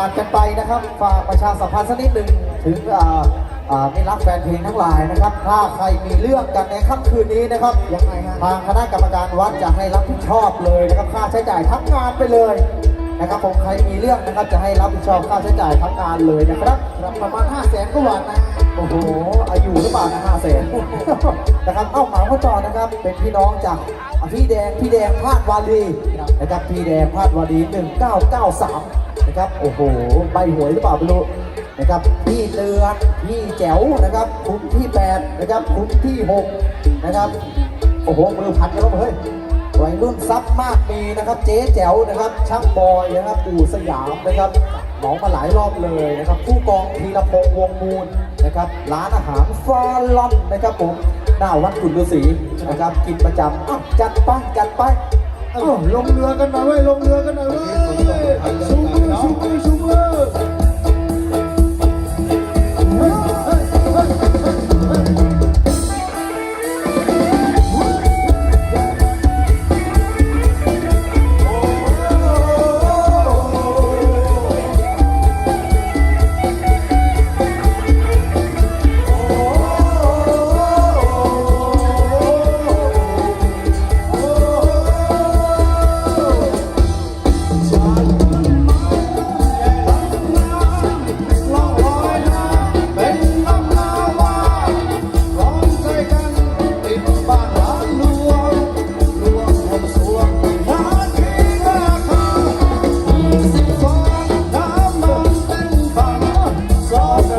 ฝากกันไปนะครับฝากประชาสัมพันธ์สักนิดหนึ่งถึงอ่าอ่าไม่รักแฟนเพลงทั้งหลายนะครับ ถ้าใครมีเรื่องกันในค่ำคืนนี้นะครับยังไงฮะทางคณะกรรมการวัดจะให้รับผิดชอบเลยนะครับค่าใช้จ่ายทั้งงานไปเลยนะครับผมใครมีเรื่องนะครับจะให้รับผิดชอบค่าใช้จ่ายทั้งงานเลยนะครับครับประมาณ5 0 0แสนก็หวานนะโอ้โหอายุหรือเปล่านะห้าแสนนะครับเอ้าหมาพ่อจอนะครับ เป็นพี่น้องจากอะพี่แดงพี่แดงพาดวารีนะครับพี่แดงพาดวารี1993นะครับโอ้โหใบหวยหรือเปล่าไม่รู้นะครับพี่เตือนพี่แจ๋วนะครับคุ้มที่8นะครับคุ้มที่6นะครับโอ้โหมือพันกันแล้วเฮ้ยวัยรุ่นซับมากมีนะครับ เจ๊แจ๋วนะครับช่างบอยนะครับปู่สยามนะครับเหมามาหลายรอบเลยนะครับผู้กองธีรพงษ์วงมูลนะครับร้านอาหารฟาลอนนะครับผมหน้าวัดกุฎฤาษีนะครับกินประจำอ้าวจัดไปจัดไป เอ้าลงเรือกันหน่อยเว้ยลงเรือกันหน่อยเว้ยสู้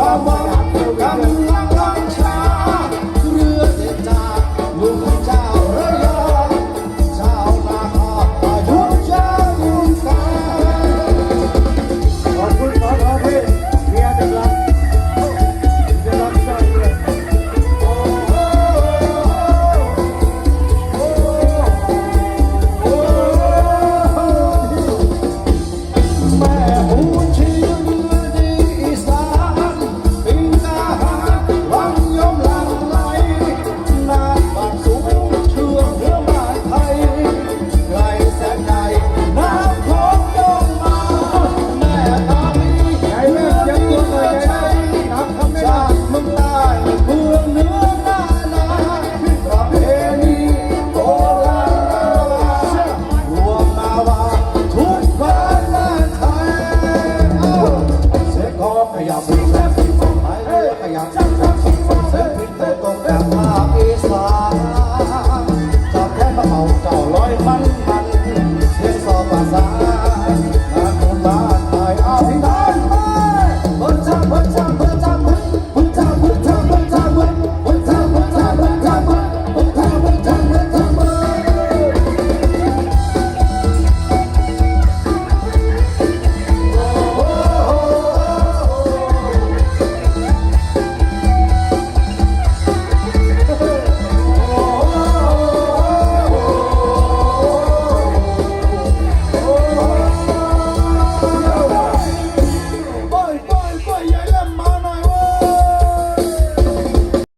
Mama.